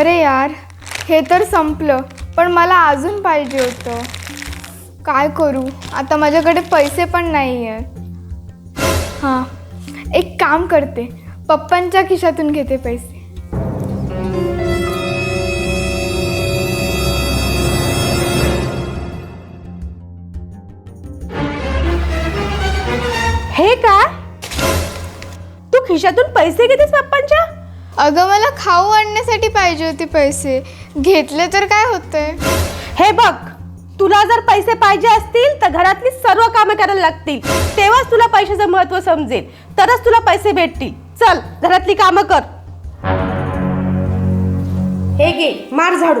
अरे यार हे तर संपलं पण मला अजून पाहिजे होतं. काय करू? आता माझ्याकडे पैसे पण नाही आहेत हां एक काम करते. पप्पांच्या खिशातून घेते पैसे. हे काय? तू खिशातून पैसे घेतेस पप्पांच्या? अगं मला खाऊ आणण्यासाठी पाहिजे होते पैसे. घेतले तर काय होतंय? हे बघ तुला जर पैसे पाहिजे असतील तर घरातली सर्व कामं करायला लागतील. तेव्हाच तुला पैशाचं महत्त्व समजेल. तरच तुला पैसे भेटतील. चल घरातली कामं कर. हे घे मार झाडू.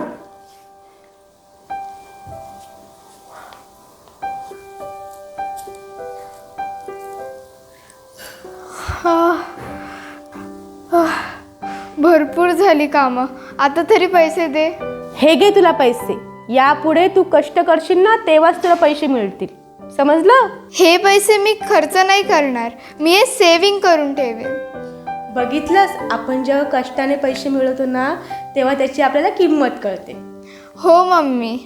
भरपूर झाली कामं. आता तरी पैसे दे. हे घे तुला पैसे. यापुढे तू कष्ट करशील ना तेव्हाच तुला पैसे मिळतील. समजलं? हे पैसे मी खर्च नाही करणार. मी हे सेविंग करून ठेवेन. बघितलंस आपण जेव्हा कष्टाने पैसे मिळवतो ना तेव्हा त्याची आपल्याला किंमत कळते. हो मम्मी.